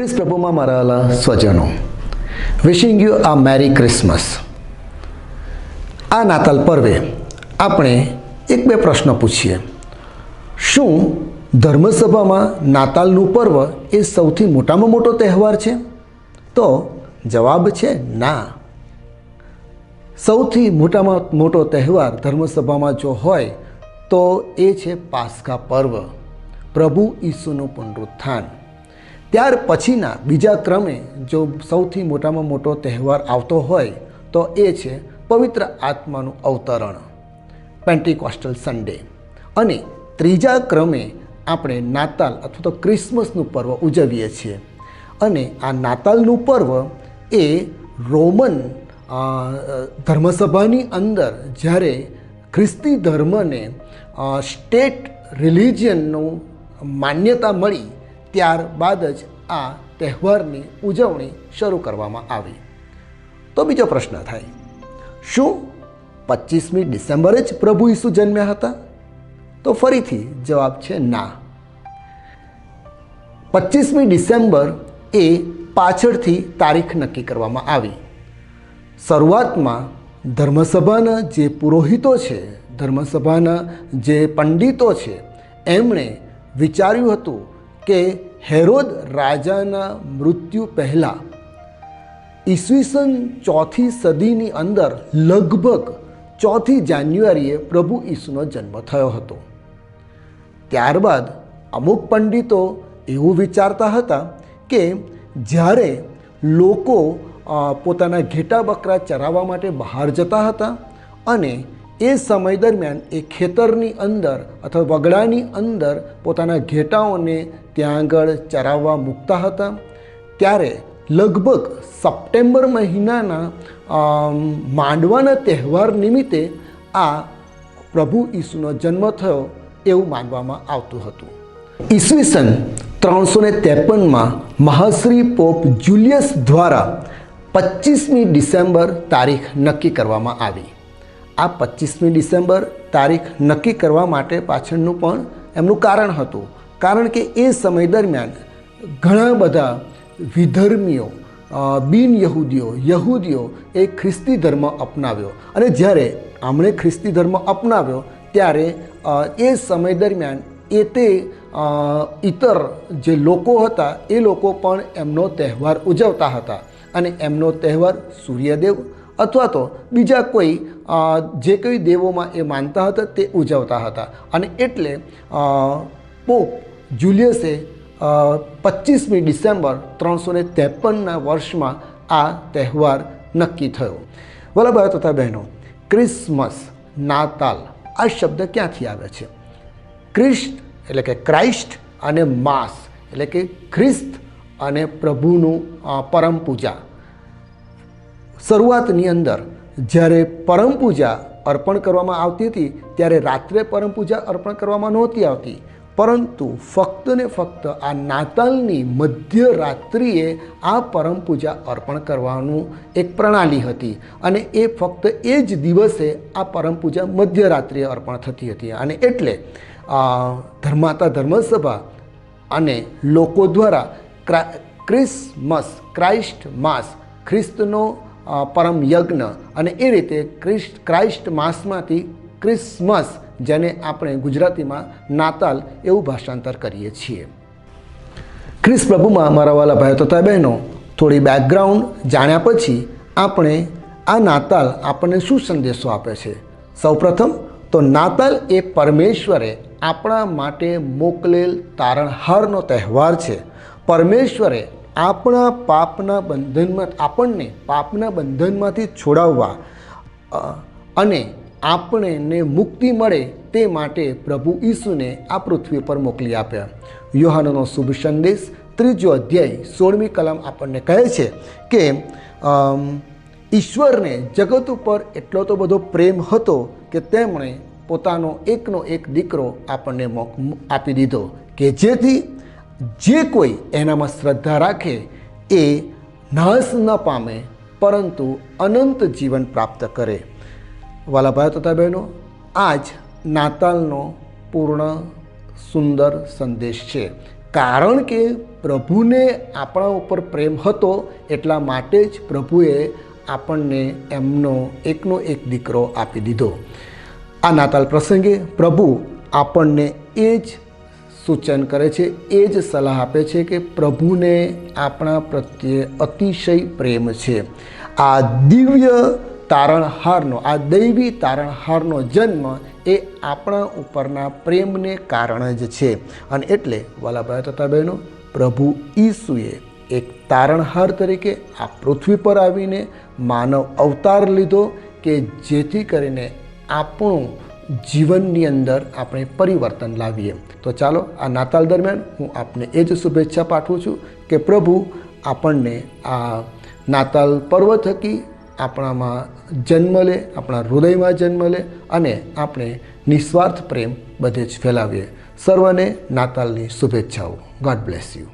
ખ્રિસ્ત પ્રભુમાં મારા સ્વજનો wishing you આ merry Christmas આ નાતાલ પર્વે આપણે એક બે પ્રશ્ન પૂછીએ. શું ધર્મસભામાં નાતાલનું પર્વ એ સૌથી મોટામાં મોટો તહેવાર છે? તો જવાબ છે ના. સૌથી મોટામાં મોટો તહેવાર ધર્મસભામાં જો હોય તો એ છે પાસ્કા પર્વ. પ્રભુ ઈસુનું પુનરુત્થાન. ત્યાર પછીના બીજા ક્રમે જો સૌથી મોટામાં મોટો તહેવાર આવતો હોય તો એ છે પવિત્ર આત્માનું અવતરણ પેન્ટીકોસ્ટલ સન્ડે અને ત્રીજા ક્રમે આપણે નાતાલ અથવા તો ક્રિસમસનું પર્વ ઉજવીએ છીએ. અને આ નાતાલનું પર્વ એ રોમન ધર્મસભાની અંદર જ્યારે ખ્રિસ્તી ધર્મને સ્ટેટ રિલિજિયનનું માન્યતા મળી ત્યારબાદ જ આ તહેવારની ઉજવણી શરૂ કરવામાં આવી. તો બીજો પ્રશ્ન થાય, શું પચીસમી ડિસેમ્બરે જ પ્રભુ ઈસુ જન્મ્યા હતા? તો ફરીથી જવાબ છે ના. પચીસમી ડિસેમ્બર એ પાછળથી તારીખ નક્કી કરવામાં આવી. શરૂઆતમાં ધર્મસભાના જે પુરોહિતો છે, ધર્મસભાના જે પંડિતો છે, એમણે વિચાર્યું હતું કે હેરોદ રાજાના મૃત્યુ પહેલાં ઈસવીસન ચોથી સદીની અંદર લગભગ ચોથી જાન્યુઆરીએ પ્રભુ ઈસુનો જન્મ થયો હતો. ત્યારબાદ અમુક પંડિતો એવું વિચારતા હતા કે જ્યારે લોકો પોતાના ઘેટા બકરા ચરાવવા માટે બહાર જતા હતા અને એ સમય દરમિયાન એ ખેતરની અંદર અથવા વગડાની અંદર પોતાના ઘેટાઓને ત્યાં આગળ ચરાવવા મૂકતા હતા. ત્યારે લગભગ સપ્ટેમ્બર મહિનાના માંડવાના તહેવાર નિમિત્તે આ પ્રભુ ઈસુનો જન્મ થયો એવું માનવામાં આવતું હતું. ઈસવીસન ત્રણસો ને ત્રેપનમાં મહાશ્રી પોપ જુલિયસ દ્વારા પચીસમી ડિસેમ્બર તારીખ નક્કી કરવામાં આવી. આ પચીસમી ડિસેમ્બર તારીખ નક્કી કરવા માટે પાછળનું પણ એમનું કારણ હતું. કારણ કે એ સમય દરમિયાન ઘણા બધા વિધર્મીઓ બિન યહૂદીઓ યહૂદીઓ એ ખ્રિસ્તી ધર્મ અપનાવ્યો. અને જ્યારે આમણે ખ્રિસ્તી ધર્મ અપનાવ્યો, ત્યારે એ સમય દરમિયાન એ તે ઇતર જે લોકો હતા, એ લોકો પણ એમનો તહેવાર ઉજવતા હતા. અને એમનો તહેવાર સૂર્યદેવ અથવા તો બીજા કોઈ જે કોઈ દેવોમાં એ માનતા હતા, તે ઉજવતા હતા. અને એટલે પોપ જુલિયસે પચીસમી ડિસેમ્બર ત્રણસો ને ત્રેપનના વર્ષમાં આ તહેવાર નક્કી થયો. વલ્લભભાઈ તથા બહેનો, ક્રિસમસ, નાતાલ, આ શબ્દ ક્યાંથી આવે છે? ક્રિસ્ટ એટલે કે ક્રાઇસ્ટ અને માસ એટલે કે ખ્રિસ્ત અને પ્રભુનું પરમ પૂજા. શરૂઆતની અંદર જ્યારે પરમ પૂજા અર્પણ કરવામાં આવતી હતી, ત્યારે રાત્રે પરમ પૂજા અર્પણ કરવામાં નહોતી આવતી. પરંતુ ફક્ત ને ફક્ત આ નાતાલની મધ્યરાત્રિએ આ પરમ પૂજા અર્પણ કરવાનું એક પ્રણાલી હતી અને એ ફક્ત એ જ દિવસે આ પરમ પૂજા મધ્યરાત્રિએ અર્પણ થતી હતી. અને એટલે ધર્માતા ધર્મસભા અને લોકો દ્વારા ક્રિસમસ, ક્રાઇસ્ટ માસ, ખ્રિસ્તનો પરમ યજ્ઞ અને એ રીતે ક્રિસ્ટ ક્રાઇસ્ટ માસમાંથી ક્રિસમસ જેને આપણે ગુજરાતીમાં નાતાલ એવું ભાષાંતર કરીએ છીએ. ક્રિસ પ્રભુમાં મારા વાલા ભાઈઓ તથા બહેનો, થોડી બેકગ્રાઉન્ડ જાણ્યા પછી આપણે આ નાતાલ આપણને શું સંદેશો આપે છે? સૌપ્રથમ તો નાતાલ એ પરમેશ્વરે આપણા માટે મોકલેલ તારણહારનો તહેવાર છે. પરમેશ્વરે આપણા પાપના બંધનમાં, આપણને પાપના બંધનમાંથી છોડાવવા અને આપણને મુક્તિ મળે તે માટે પ્રભુ ઈસુને આ પૃથ્વી પર મોકલી આપ્યા. યોહાનનો શુભ સંદેશ ત્રીજો અધ્યાય સોળમી કલમ આપણને કહે છે કે ઈશ્વરને જગત ઉપર એટલો તો બધો પ્રેમ હતો કે તેમણે પોતાનો એકનો એક દીકરો આપણને મોક, આપી દીધો કે જેથી જે કોઈ એનામાં શ્રદ્ધા રાખે એ નાશ ન પામે, પરંતુ અનંત જીવન પ્રાપ્ત કરે. વાલા ભાઈઓ તથા બહેનો આ જ નાતાલનો પૂર્ણ સુંદર સંદેશ છે. કારણ કે પ્રભુને આપણા ઉપર પ્રેમ હતો એટલા માટે જ પ્રભુએ આપણને એમનો એકનો એક દીકરો આપી દીધો. આ નાતાલ પ્રસંગે પ્રભુ આપણને એ જ સૂચન કરે છે, એ જ સલાહ આપે છે કે પ્રભુને આપણા પ્રત્યે અતિશય પ્રેમ છે. આ દિવ્ય તારણહારનો, આ દૈવી તારણહારનો જન્મ એ આપણા ઉપરના પ્રેમને કારણે જ છે. અને એટલે વાલાભાઈ તથા બહેનો પ્રભુ ઈસુએ એક તારણહાર તરીકે આ પૃથ્વી પર આવીને માનવ અવતાર લીધો કે જેથી કરીને આપણું જીવનની અંદર આપણે પરિવર્તન લાવીએ. તો ચાલો, આ નાતાલ દરમિયાન હું આપને એ જ શુભેચ્છા પાઠવું છું કે પ્રભુ આપણને આ નાતાલ પર્વ થકી આપણામાં જન્મ લે, આપણા હૃદયમાં જન્મ લે અને આપણે નિસ્વાર્થ પ્રેમ બધે જ ફેલાવીએ. સર્વને નાતાલની શુભેચ્છાઓ. God bless you